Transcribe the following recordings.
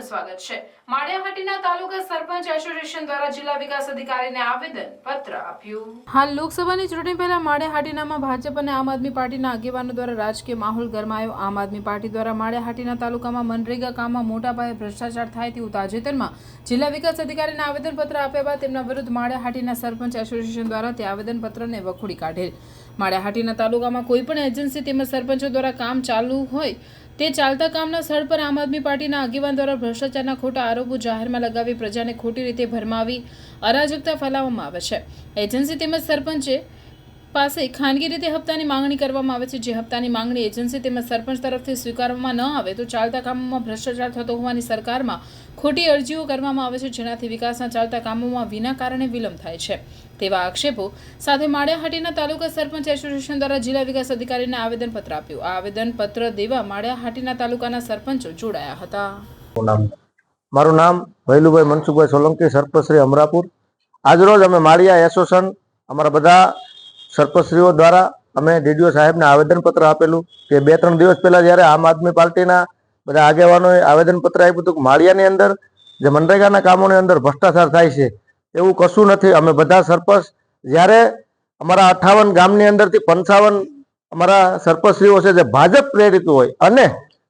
આપનું સ્વાગત છે. માળિયાહાટીના તાલુકા સરપંચ એસોસિએશન દ્વારા જિલ્લા વિકાસ અધિકારીને આવેદન પત્ર આપ્યું. હાલ લોકસભાની ચૂંટણી પહેલા માળિયાહાટીનામાં ભાજપ અને આમ આદમી પાર્ટીના આગેવાનો દ્વારા રાજકીય માહોલ ગરમાયો. આમ આદમી પાર્ટી દ્વારા માળિયાહાટીના તાલુકામાં મનરેગા કામમાં મોટા પાયે ભ્રષ્ટાચાર થાય તેવું તાજેતરમાં જિલ્લા વિકાસ અધિકારીને આવેદનપત્ર આપ્યા બાદ તેમના વિરુદ્ધ માળિયાહાટીના સરપંચ એસોસિએશન દ્વારા તે આવેદનપત્રને વખોડી કાઢેલ. માળિયાહાટીના તાલુકામાં કોઈ પણ એજન્સી તેમજ સરપંચો દ્વારા કામ ચાલુ હોય તે ચાલતા કામના સ્થળ પર આમ આદમી પાર્ટીના આગેવાન દ્વારા ભ્રષ્ટાચારના ખોટા આરોપો જાહેરમાં લગાવી પ્રજાને ખોટી રીતે ભરમાવી અરાજકતા ફેલાવવામાં આવે છે. એજન્સી તેમજ સરપંચે પાસે ખાનગી રીતે હપ્તાની માંગણી કરવામાં આવે છે. જે હપ્તાની માંગણી એજન્સી તેમજ સરપંચ તરફથી સ્વીકારવામાં ન આવે તો ચાલતા કામોમાં ભ્રષ્ટાચાર થતો હોવાની સરકારમાં ખોટી અરજીઓ કરવામાં આવે છે. જેનાથી વિકાસના ચાલતા કામોમાં વિના કારણે વિલંબ થાય છે. તેવા આક્ષેપો સાથે માળિયાહાટીના તાલુકા સરપંચ એસોસિએશન દ્વારા જિલ્લા વિકાસ અધિકારીને આવેદનપત્ર આપ્યું. આ આવેદનપત્ર દેવા માળિયાહાટીના તાલુકાના સરપંચો જોડાયા હતા. મારું નામ ભૈલુભાઈ મનસુખભાઈ સોલંકી સરપંચશ્રી અમરાપુર. આજરોજ અમે માળિયા એસોસિએશન, અમારા બધા સરપંચશ્રીઓ દ્વારા અમે ડીડીઓ સાહેબને આવેદનપત્ર આપેલું કે બે ત્રણ દિવસ પહેલાં જ્યારે આમ આદમી પાર્ટીના બધા આગેવાનોએ આવેદનપત્ર આપ્યું હતું કે માળિયાની અંદર જે મનરેગાના કામોની અંદર ભ્રષ્ટાચાર થાય છે, એવું કશું નથી. અમે બધા સરપંચ જ્યારે અમારા અઠાવન ગામની અંદરથી પંચાવન અમારા સરપંચશ્રીઓ છે જે ભાજપ પ્રેરિત હોય અને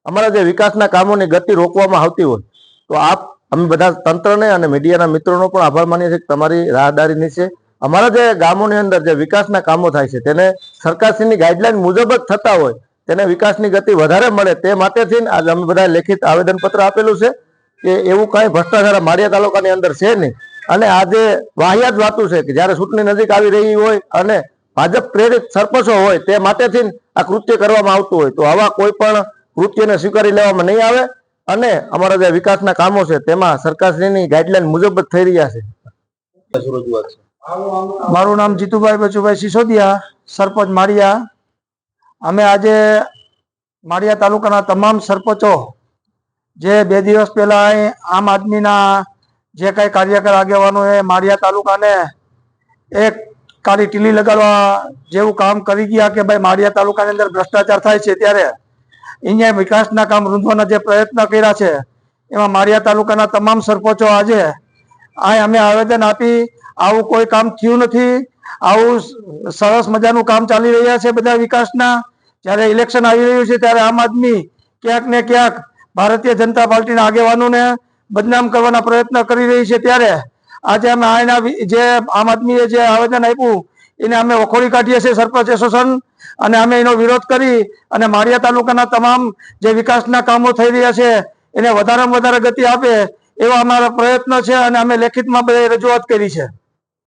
અમારા જે વિકાસના કામોની ગતિ રોકવામાં આવતી હોય, તો આપ અમે બધા તંત્રને અને મીડિયાના મિત્રોનો પણ આભાર માનીએ છીએ કે તમારી રાહદારી નીચે અમારા જે ગામોની અંદર જે વિકાસના કામો થાય છે, તેને સરકારશ્રીની ગાઈડલાઈન મુજબ જ થતા હોય, તેને વિકાસની ગતિ વધારે મળે તે માટેથી આજે અમે બધા લેખિત આવેદનપત્ર આપેલું છે કે એવું કાંઈ ભ્રષ્ટાચાર માળિયા તાલુકાની અંદર છે નહીં. અને આજે વાહિયાત વાતું છે કે જ્યારે ચૂંટણી નજીક આવી રહી હોય અને ભાજપ પ્રેરિત સરપંચો હોય તે માટેથી આ કૃત્ય કરવામાં આવતું હોય, તો આવા કોઈ પણ કૃત્યને સ્વીકારી લેવામાં નહીં આવે. અને અમારા જે વિકાસના કામો છે, તેમાં સરકારશ્રીની ગાઈડલાઈન મુજબ જ થઈ રહ્યા છે? મારું નામ જીતુભાઈ બચુભાઈ સિસોદિયા, સરપંચ માળિયા. અમે આજે માળિયા તાલુકાના તમામ સરપંચો જે બે દિવસ પહેલા આમ આદમીના જે કઈ કાર્યકર આગેવાનોએ માળિયા તાલુકાને એક કાળી ટીલી લગાડવા જેવું કામ કરી ગયા કે ભાઈ માળિયા તાલુકાની અંદર ભ્રષ્ટાચાર થાય છે ત્યારે અહીંયા વિકાસના કામ રૂંધવાના જે પ્રયત્ન કર્યા છે, એમાં માળિયા તાલુકાના તમામ સરપંચો આજે અહીં અમે આવેદન આપી આવું કોઈ કામ થયું નથી. આવું સરસ મજાનું કામ ચાલી રહ્યા છે બધા વિકાસના. જ્યારે ઇલેક્શન આવી રહ્યું છે ત્યારે આમ આદમી ક્યાંક ને ક્યાંક ભારતીય જનતા પાર્ટીના આગેવાનોને બદનામ કરવાના પ્રયત્ન કરી રહી છે. ત્યારે આજે અમે આના જે આમ આદમીએ જે આવેદન આપ્યું, એને અમે વખોડી કાઢીએ છીએ સરપંચ એસોસિએશન. અને અમે એનો વિરોધ કરી અને માળિયા તાલુકાના તમામ જે વિકાસના કામો થઈ રહ્યા છે, એને વધારેમાં વધારે ગતિ આપે એવા અમારા પ્રયત્ન છે અને અમે લેખિતમાં રજૂઆત કરી છે.